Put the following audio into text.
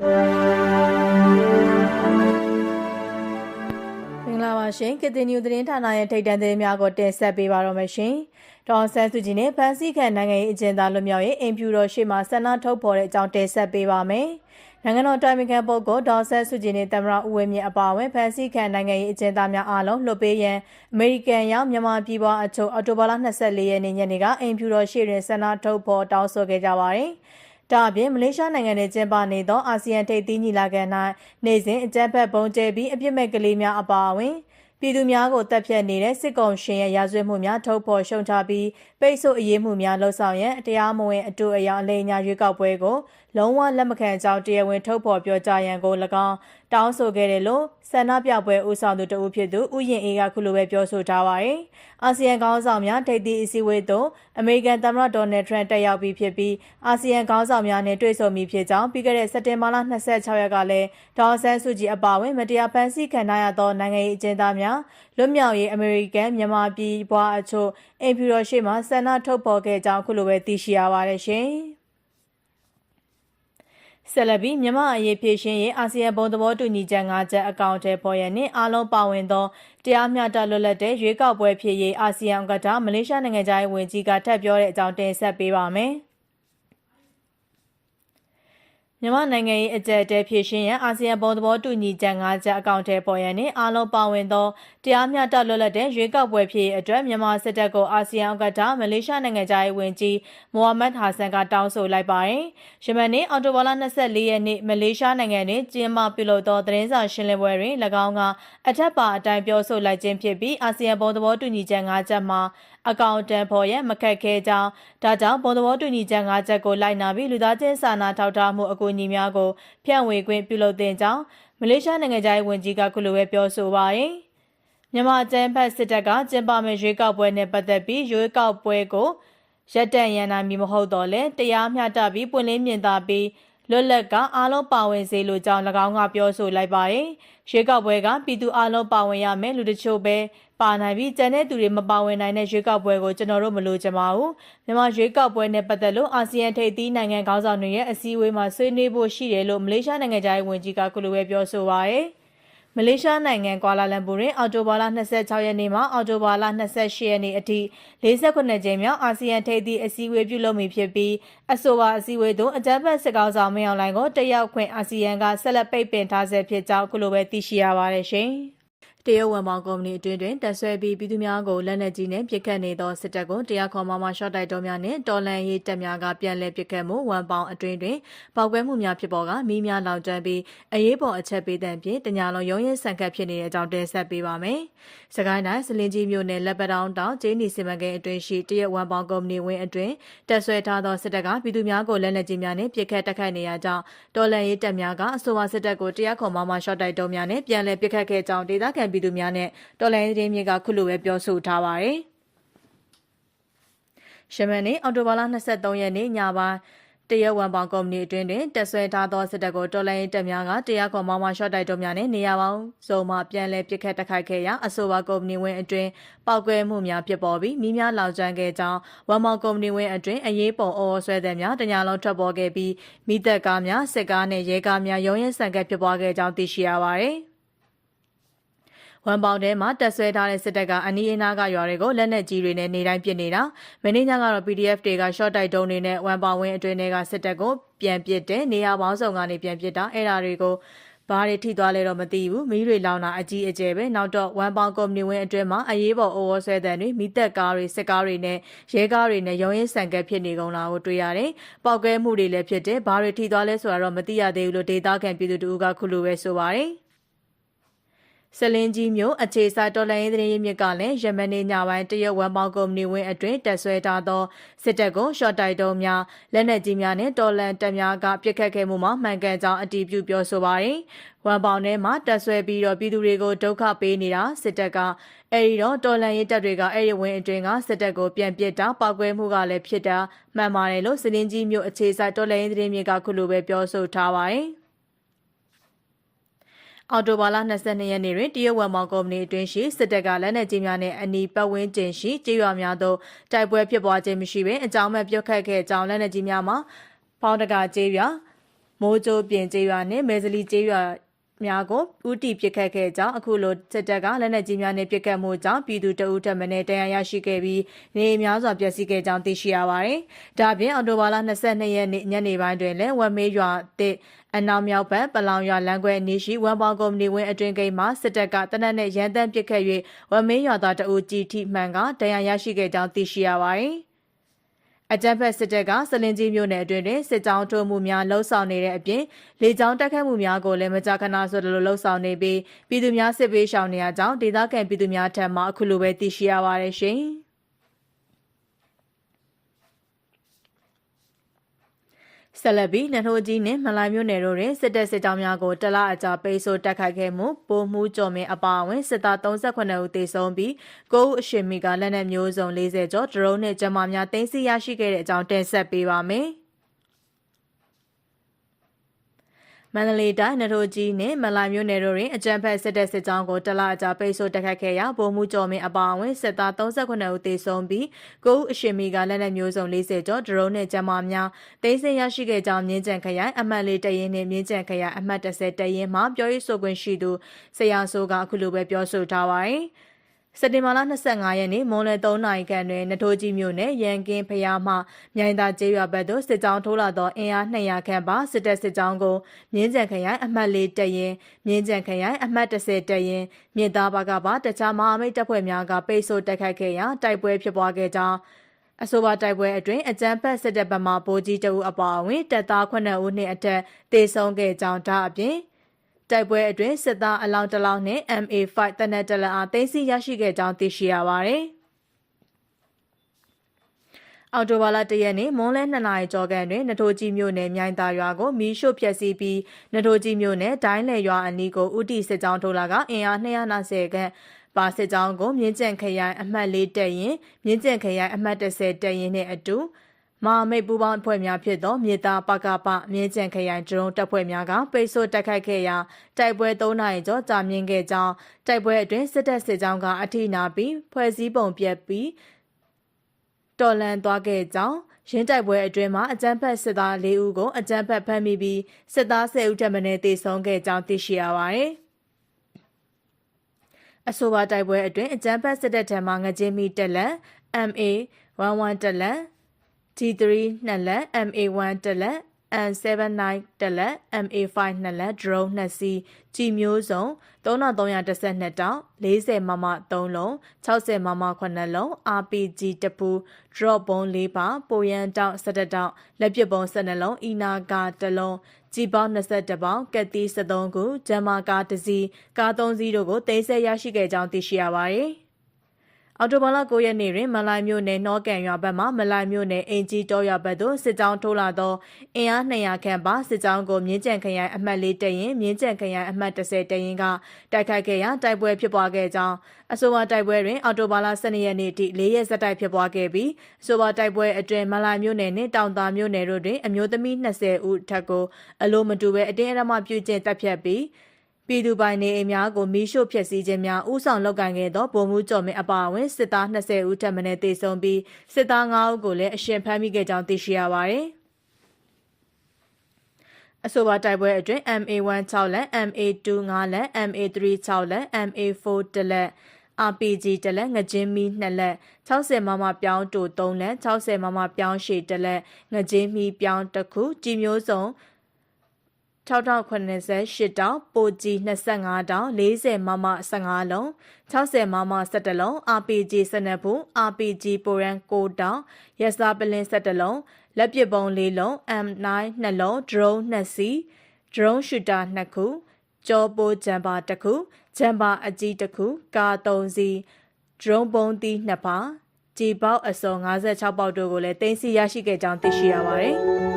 မင်္ဂလာပါရှင်ကတင်နျူသတင်းဌာနရဲ့ထိပ်တန်းသတင်းများကိုတင်ဆက်ပေးပါတော့မယ်ရှင်။ဒေါ်ဆန်းစုကြည်နဲ့ဖန်စီခံနိုင်ငံရေးအကျဉ်းသားလွတ်မြောက်ရေးအင်ဖြူတော်ရှေ့မှာဆန္ဒထုတ်ဖော်တဲ့အကြောင်းတင်ဆက်ပေးပါမယ်။နိုင်ငံတော်တိုင်ပင်ခံပုဂ္ဂိုလ်ဒေါ်ဆန်းစုကြည်နဲ့တမရဦးဝင်းမြင့်အပါအဝင်ဖန်စီခံနိုင်ငံရေးအကျဉ်းသားများအားလုံးလွှတ်ပေးရန်အမေရိကန်ရောက်မြန်မာပြည်ပွားအချုပ်အော်တိုဘာလ24ရက်နေ့ညနေကအင်ဖြူတော်ရှေ့တွင်ဆန္ဒထုတ်ဖော်တောင်းဆိုခဲ့ကြပါတယ်။ ဒါအပြင်မလေးရှားနိုင်ငံနဲ့ကျင်းပနေသောအာဆီယံထိပ်သီးညီလာခံ၌နေ့စဉ်အကြမ်းဖက်ပုံကျဲပြီးအပြစ်မဲ့ကလေးများအပါအဝင်ပြည်သူများကိုတပ်ဖြတ်နေတဲ့စစ်ကောင်ရှင်ရဲ့ရာဇဝတ်မှုများထုတ်ဖော်ရှုံချပြီးပိတ်ဆို့အရေးမှုများလှုံ့ဆော်ရန်တရားမဝင်အတူအယောင်အလိမ်ညာရွေးကောက်ပွဲကို လုံးဝလက်မခံကြောင်းတရားဝင်ထုတ်ဖော်ပြောကြားရန်ကို၎င်းတောင်းဆိုခဲ့တယ်လို့ဆန္ဒပြပွဲဦးဆောင်သူတဦးဖြစ်သူဥယျာဉ်အေးကခုလိုပဲပြောဆိုထားပါတယ်။အာဆီယံခေါင်းဆောင်များထိပ်သီးအစည်းအဝေးသို့အမေရိကန်သမ္မတဒေါ်နယ်ထရန့်တက်ရောက်ပြီးဖြစ်ပြီးအာဆီယံခေါင်းဆောင်များနဲ့တွေ့ဆုံပြီးဖြစ်ကြောင်းပြီးခဲ့တဲ့စက်တင်ဘာလ26ရက်ကလည်းဒေါ်ဆန်းစုကြည်အပါအဝင်မတရားဖန်ဆီးခံထားရသောနိုင်ငံရေးအကျဉ်းသားများလွတ်မြောက်ရေးအမေရိကန်မြန်မာပြည်ပွားအချို့အင်ဖြူတော်ရှိမှဆန္ဒထုတ်ဖော်ခဲ့ကြောင်းခုလိုပဲသိရှိရပါတယ်ရှင်။ ဆက်လက်ပြီးမြန်မာအရေးဖြည့်ရှင်ရေးအာဆီယံဘုံသဘောတူညီချက်၅ချက်အကောင့်ထဲပေါ်ရနှင့်အားလုံးပါဝင်သောတရားမျှတလွတ်လပ်တဲ့ရွေးကောက်ပွဲဖြစ်ရေးအာဆီယံကတမလေးရှားနိုင်ငံသားရေးဝန်ကြီးကထပ်ပြောတဲ့အကြောင်းတင်ဆက်ပေးပါမယ်။ မြန်မာနိုင်ငံရဲ့အကြက်အတဲဖြည့်ရှင်ရန်အာဆီယံဘုံသဘောတူညီချက်၅ချက်အကောင့်ထဲပေါ်ရန်နှင့်အားလုံးပါဝင်သောတရားမျှတလွတ်လပ်တဲ့ရွေးကောက်ပွဲဖြစ်ရေးအတွက်မြန်မာစစ်တပ်ကိုအာဆီယံဥက္ကဋ္ဌမလေးရှားနိုင်ငံသားရေးဝန်ကြီးမိုဟာမက်ဟာဆန်ကတောင်းဆိုလိုက်ပါတယ်။ယမန်နေ့အော်တိုဘာလ24ရက်နေ့မလေးရှားနိုင်ငံတွင်ကျင်းပပြုလုပ်သောသတင်းစာရှင်းလင်းပွဲတွင်၎င်းကအထက်ပါအတိုင်းပြောဆိုလိုက်ခြင်းဖြစ်ပြီးအာဆီယံဘုံသဘောတူညီချက်၅ချက်မှာအကောင့်တန်ဖော်ရန်မခက်ခဲကြောင်းဒါကြောင့်ဘုံသဘောတူညီချက်၅ချက်ကိုလိုက်နာပြီးလူသားချင်းစာနာထောက်ထားမှုအကူအညီများကိုဖြန့်ဝေခွင့်ပြုလုပ်တဲ့ကြောင်းမလေးရှားနိုင်ငံသားဝန်ကြီးကခုလိုပဲပြောဆိုပါရယ်မြန်မာကျန်းဖက်စစ်တပ်ကကျင်းပမယ့်ရွေးကောက်ပွဲနဲ့ပတ်သက်ပြီးရွေးကောက်ပွဲကိုရက်တန့်ရန်နိုင်မည်မဟုတ်တော့လဲတရားမျှတပြီးပွင့်လင်းမြင်သာပြီး လွတ်လပ်ကအားလုံးပါဝင်စေလိုကြောင်း၎င်းကပြောဆိုလိုက်ပါတယ်။ရွေးကောက်ပွဲကပြည်သူအားလုံးပါဝင်ရမယ်လူတချို့ပဲပါနိုင်ပြီးကျန်တဲ့သူတွေမပါဝင်နိုင်တဲ့ရွေးကောက်ပွဲကိုကျွန်တော်တို့မလိုချင်ပါဘူး။မြန်မာရွေးကောက်ပွဲနဲ့ပတ်သက်လို့အာဆီယံထိပ်သီးနိုင်ငံခေါင်းဆောင်တွေရဲ့အစည်းအဝေးမှာဆွေးနွေးဖို့ရှိတယ်လို့မလေးရှားနိုင်ငံသားရေးဝန်ကြီးကခုလိုပဲပြောဆိုပါရယ်။ မလေးရှားနိုင်ငံကွာလာလမ်ပူတွင်အော်တိုဘာလ26ရက်နေ့မှအော်တိုဘာလ28ရက်နေ့အထိ48ကြိမ်မြောက်အာဆီယံထိပ်သီးအစည်းအဝေးပြုလုပ်မည်ဖြစ်ပြီးအဆိုပါအစည်းအဝေးသို့အကြမ်းဖက်စစ်ကောင်ဆောင်မင်းအောင်လှိုင်ကိုတက်ရောက်ခွင့်အာဆီယံကဆက်လက်ပိတ်ပင်ထားဆဲဖြစ်ကြောင်းခုလိုပဲသိရှိရပါတယ်ရှင်။ တရုတ်ဝန်ပေါင်းကုမ္ပဏီအတွင်းတွင်တက်ဆွဲပြီးပြည်သူများကိုလက်နက်ကြီးနှင့်ပစ်ခတ်နေသောစစ်တပ်ကိုတရားခေါ်မှမှရှော့တိုက်တော်များနှင့်တော်လန်ရေးတပ်များကပြန်လည်ပစ်ခတ်မှုဝန်ပေါင်းအတွင်းတွင်ပေါက်ကွဲမှုများဖြစ်ပေါ်ကမိများလောင်ကျွမ်းပြီးအရေးပေါ်အချက်ပေးတဲ့ဖြင့်တညာလုံးရုံးရဲဆန်ခတ်ဖြစ်နေတဲ့အကြောင်းတင်ဆက်ပေးပါမယ်။စကိုင်းတိုင်းစလင်ကြီးမြို့နယ်လက်ပတောင်းတောင်ကျင်းနီစီမံကိန်းအတွင်းရှိတရုတ်ဝန်ပေါင်းကုမ္ပဏီဝင်းအတွင်းတက်ဆွဲထားသောစစ်တပ်ကပြည်သူများကိုလက်နက်ကြီးများနှင့်ပစ်ခတ်တိုက်ခိုက်နေရကြောင်းတော်လန်ရေးတပ်များကအဆိုပါစစ်တပ်ကိုတရားခေါ်မှမှရှော့တိုက်တော်များနှင့်ပြန်လည်ပစ်ခတ်ခဲ့ကြောင်းဒေသခံပြည်သူများနဲ့တော်လိုင်းသတင်းမြစ်ကခုလိုပဲပြောဆိုထားပါတယ်။ရှမန်နေ့အော်တိုဘာလ23ရက်နေ့ညပိုင်းတရဝန်ပေါင်ကုမ္ပဏီအတွင်းတွင်တက်ဆွဲထားသောစစ်တပ်ကိုတော်လိုင်းတပ်များကတရားခေါ်မောင်းမရှော့တိုက်တို့များနဲ့နေရာပေါင်းစုံမှပြန်လည်ပစ်ခတ်တိုက်ခိုက်ခဲ့ရာအဆိုပါကုမ္ပဏီဝင်အတွင်းပောက်ကွဲမှုများဖြစ်ပေါ်ပြီးမိများလောင်ကျွမ်းခဲ့ကြောင်းဝန်ပေါင်ကုမ္ပဏီဝင်အတွင်းအရေးပုံအော်ဆွဲတဲ့များတညာလုံးထွက်ပေါ်ခဲ့ပြီးမိသက်ကားများစစ်ကားနဲ့ရဲကားများရုံးရင်ဆန်ကပ်ဖြစ်ပွားခဲ့ကြောင်းသိရှိရပါတယ်။ ဝမ်ပေါင်ထဲမှာတက်ဆွဲထားတဲ့စစ်တပ်ကအနီးအနားကရွာတွေကိုလက်နက်ကြီးတွေနဲ့နေတိုင်းပစ်နေတာမင်းညကတော့ PDF တွေက short တိုက်တုံးတွေနဲ့ဝမ်ပေါင်ဝင်းအတွင်းတွေကစစ်တပ်ကိုပြန်ပစ်တဲ့နေရာပေါင်းစုံကနေပြန်ပစ်တာအဲ့ဒါတွေကိုဘာတွေထိသွားလဲတော့မသိဘူးမီးတွေလောင်တာအကြီးအကျယ်ပဲနောက်တော့ဝမ်ပေါင်ကုမ္ပဏီဝင်းအတွင်းမှာအရေးပေါ်အိုးဝဆွဲတဲ့တွေမိသက်ကားတွေစစ်ကားတွေနဲ့ရဲကားတွေနဲ့ရုံးရင်ဆန်ကက်ဖြစ်နေကုန်တာကိုတွေ့ရတယ်။ပောက်ကွဲမှုတွေလည်းဖြစ်တယ်။ဘာတွေထိသွားလဲဆိုတာတော့မသိရသေးဘူးလို့ဒေတာကန်ပြည်သူတို့ကခုလိုပဲဆိုပါတယ်။ ဆလင်းကြီးမြို့အခြေစာတော်လိုင်းရေးသတင်းရင်းမြစ်ကလည်းယမန်နေ့ညပိုင်းတရုတ်ဝန်ပေါင်းကုမ္ပဏီဝင်းအတွင်းတက်ဆွဲထားသောစစ်တပ်ကိုရှော့တိုက်တုံးများလက်နက်ကြီးများနဲ့တော်လန်တပ်များကပစ်ခတ်ခဲ့မှုမှာမှန်ကန်ကြောင်းအတည်ပြုပြောဆိုပါတယ်။ဝန်ပေါင်းထဲမှာတက်ဆွဲပြီးတော့ပြည်သူတွေကိုဒုက္ခပေးနေတာစစ်တပ်ကအဲဒီတော့တော်လန်ရေးတပ်တွေကအဲဒီဝင်းအတွင်းကစစ်တပ်ကိုပြန်ပစ်တာပောက်ကွဲမှုကလည်းဖြစ်တာမှန်ပါတယ်လို့စလင်းကြီးမြို့အခြေစာတော်လိုင်းရေးသတင်းမြစ်ကခုလိုပဲပြောဆိုထားပါတယ်။ အော်တိုဘာလ22ရက်နေ့တွင်တရုတ်ဝန်မောင်ကုမ္ပဏီအတွင်းရှိစစ်တပ်ကလက်နက်ကြီးများနှင့်အနီးပတ်ဝန်းကျင်ရှိကြေးရွာများသို့တိုက်ပွဲဖြစ်ပွားခြင်းမရှိဘဲအကြောင်းမဲ့ပြုတ်ခတ်ခဲ့ကြောင်းလက်နက်ကြီးများမှာပေါင်းတကာကြေးရွာမိုးကြိုးပြင်ကျေးရွာနှင့်မဲစလီကျေးရွာ များကိုဥတီပစ်ခတ်ခဲ့ကြောင်းအခုလိုစစ်တပ်ကလက်နက်ကြီးများနဲ့ပစ်ခတ်မှုကြောင့်ပြည်သူတအုပ်ထက်မင်းတရားရရှိခဲ့ပြီးနေများစွာပျက်စီးခဲ့ကြောင်းသိရှိရပါတယ်။ဒါပြင်အော်တိုဘာလ22ရက်နေ့ညနေပိုင်းတွင်လည်းဝက်မေးရွာတဲ့အနောက်မြောက်ဘက်ပလောင်ရွာလမ်းခွဲအနီးရှိဝမ်ပေါင်ကုမ္ပဏီဝင်းအတွင်ဂိတ်မှာစစ်တပ်ကတနက်နဲ့ရန်တမ်းပစ်ခတ်၍ဝက်မေးရွာသားတအုပ်ကြီးထိမှန်ကတရားရရှိခဲ့ကြောင်းသိရှိရပါတယ်။ အကြမ်းဖက်စစ်တပ်ကစလင်ကြီးမြို့နယ်အတွင်းတွင်စစ်ကြောင်းထိုးမှုများလှုံ့ဆော်နေတဲ့အပြင်လေကြောင်းတိုက်ခတ်မှုများကိုလည်းမကြာခဏဆိုလိုလှုံ့ဆော်နေပြီးပြည်သူများစစ်ပေးရှောင်နေရကြောင်းဒေသခံပြည်သူများထံမှအခုလိုပဲသိရှိရပါတယ်ရှင်။ ဆက်လက်ပြီးနထိုးကြီးနှင့်မလိုင်မြို့နယ်တို့တွင်စစ်တပ်စစ်ကြောင်းများကိုတလအကြာပိတ်ဆို့တက်ခိုက်ခဲ့မှုပိုမှုကျော်မင်းအပါအဝင်စစ်သား38ဦးသေဆုံးပြီး9ဦးအရှင်မီကလက်နက်မျိုးစုံ40ကျော်ဒရုန်းနဲ့ဂျမများတင်စီရရှိခဲ့တဲ့အကြောင်းတင်ဆက်ပေးပါမယ်။ မန္တလေးတိုင်းနထိုးကြီးနှင့်မလာမျိုးနယ်တို့တွင်အကြံဖက်စစ်တပ်စစ်ကြောင်းကိုတလအကြာပိတ်ဆို့တက်ခတ်ခဲ့ရာဗိုလ်မှူးကျော်မင်းအပါအဝင်စစ်သား38ဦးသေဆုံးပြီး9ဦးအရှင်မီကလက်နက်မျိုးစုံ40ကျော်ဒရုန်းနဲ့ဂျမများတိစင်ရရှိခဲ့ကြောင်းမြင်းကြံခရိုင်အမှတ်လေးတရင်နှင့်မြင်းကြံခရိုင်အမှတ်30တရင်မှပြောရေးဆိုခွင့်ရှိသူဆရာဆိုးကအခုလိုပဲပြောဆိုထားပါတယ်။ စက်တင်ဘာလ25ရက်နေ့မွန်လယ်3နာရီခန့်တွင်နထိုးကြီးမြို့နယ်ရန်ကင်းဖျားမှမြိုင်သာကျေးရွာဘက်သို့စစ်ကြောင်းထိုးလာသောအင်အား200ခန့်ပါစစ်တပ်စစ်ကြောင်းကိုမြင်းကြံခရိုင်အမှတ်၄တရင်မြင်းကြံခရိုင်အမှတ်30တရင်မြစ်သားဘကပါတခြားမဟာမိတ်တပ်ဖွဲ့များကပိတ်ဆို့တိုက်ခိုက်ခဲ့ရာတိုက်ပွဲဖြစ်ပွားခဲ့ကြောင်းအဆိုပါတိုက်ပွဲအတွင်းအကြမ်းဖက်စစ်တပ်ဘက်မှဗိုလ်ကြီးတအုပ်အပါအဝင်တပ်သား9ဦးနှင့်အထက်တေဆုံးခဲ့ကြောင်းဒါအပြင် တိုက်ပွဲအတွင်းစစ်သားအလောင်းတလောင်းနဲ့ MA5 တနက်တလအားသိမ်းဆီးရရှိခဲ့ကြောင်းသိရှိရပါတယ်။အော်တိုဘာလတရက်နေ့မွန်းလဲ2နာရီကျော်ကန်တွင်နထိုးကြီးမြို့နယ်မြိုင်သာရွာကိုမီးရှို့ဖျက်ဆီးပြီးနထိုးကြီးမြို့နယ်ဒိုင်းလေရွာအနီးကိုဥတီစစ်ကြောင်းထိုးလာကအင်အား290ခန့်ပါစစ်ကြောင်းကိုမြင်းကျန်ခရိုင်အမှတ်၄တက်ရင်မြင်းကျန်ခရိုင်အမှတ်30တက်ရင်နဲ့အတူ မဟာမိတ်ပူးပေါင်းအဖွဲ့များဖြစ်သောမြေသားပကပမြင်းကျန်ခရိုင်ဒရုန်းတပ်ဖွဲ့များကပိတ်ဆို့တိုက်ခိုက်ခဲ့ရာတိုက်ပွဲ၃နာရီကျော်ကြာမြင့်ခဲ့ကြောင်းတိုက်ပွဲအတွင်းစစ်တပ်စစ်ကြောင်းကအထိနာပြီးဖွဲ့စည်းပုံပြက်ပြီးတော်လန်သွားခဲ့ကြောင်းရင်းတိုက်ပွဲအတွင်းမှာအကြမ်းဖက်စစ်သား၄ဦးကိုအကြမ်းဖက်ဖမ်းမိပြီးစစ်သား၁၀ဦးထပ်မံတေဆုံးခဲ့ကြောင်းသိရှိရပါတယ်။အဆိုပါတိုက်ပွဲအတွင်းအကြမ်းဖက်စစ်တပ်ထံမှငကြင်းမီတက်လက် MA 11တက်လက် T3 နှစ်လက် MA1 တစ်လက် N79 တစ်လက် MA5 နှစ်လက် drone နှစ်စီးကြည်မျိုးစုံ3312တောင်40မမ3လုံး60မမ9လုံး RPG တပူ drop ဘုံ4ပါပိုရန်တောင်17တောင်လက်ပစ်ဘုံ12လုံးအီနာကာ1လုံးကြည်ပေါင်း22ပေါင်ကက်တီ73ခုဂျမ်မာကာ1စီးကား3စီးတို့ကိုသိမ်းဆည်းရရှိခဲ့ကြောင်းသိရှိရပါတယ် အော်တိုဘာလ9ရက်နေ့တွင်မလိုင်မြို့နယ်နော့ကန်ရွာဘက်မှမလိုင်မြို့နယ်အင်ကြီးတောရွာဘက်သို့စစ်ကြောင်းထိုးလာသောအင်အား200ခန့်ပါစစ်ကြောင်းကိုမြင်းကြံခရိုင်အမှတ်၄တရင်မြင်းကြံခရိုင်အမှတ်30တရင်ကတိုက်ခိုက်ခဲ့ရာတိုက်ပွဲဖြစ်ပွားခဲ့ကြောင်းအဆိုပါတိုက်ပွဲတွင်အော်တိုဘာလ12ရက်နေ့ထိ၄ရက်ဆက်တိုက်ဖြစ်ပွားခဲ့ပြီးအဆိုပါတိုက်ပွဲအတွင်းမလိုင်မြို့နယ်နှင့်တောင်သာမြို့နယ်တို့တွင်အမျိုးသမီး20ဦးထက်ကိုအလိုမတူဘဲအတင်းအဓမ္မပြုကျင့်တပ်ဖြတ်ပြီး ပြည်သူပိုင်နေအိမ်များကိုမီးရှို့ဖျက်ဆီးခြင်းများဥဆောင်လုပ်ကိုင်ခဲ့သောဗိုလ်မှူးကျော်မင်းအပါအဝင်စစ်သား20ဦးထပ်မံတေဆုံးပြီးစစ်သား9ဦးကိုလည်းအရှင်ဖမ်းမိခဲ့ကြောင်းသိရှိရပါတယ်။အဆိုပါတိုက်ပွဲအတွင်း MA1 6လက် MA2 5လက် MA3 6လက် MA4 တလက် RPG တလက်ငကြင်းမီ2လက်60မမပြောင်းတူ3လက်60မမပြောင်းရှည်တလက်ငကြင်းမီပြောင်းတစ်ခုကြည်မျိုးစုံ 6088တောင်ပိုကြီး25တောင်40မမ15လုံး60မမ17လုံး RPG 12ဘူး RPG ပိုရန်6တောင်ရက်စားပလင်း17လုံးလက်ပစ်ပုံ၄လုံး M9 2လုံး drone 2စီး drone shooter 2ခုကြောပိုးဂျမ်ပါ1ခုဂျမ်ပါအကြီး1ခုကာ3စီး drone ပုံးသီး2ပါကြည်ပေါက်အစုံ56ပေါက်တို့ကိုလည်းတင်စီရရှိခဲ့ကြောင်းသိရှိရပါတယ်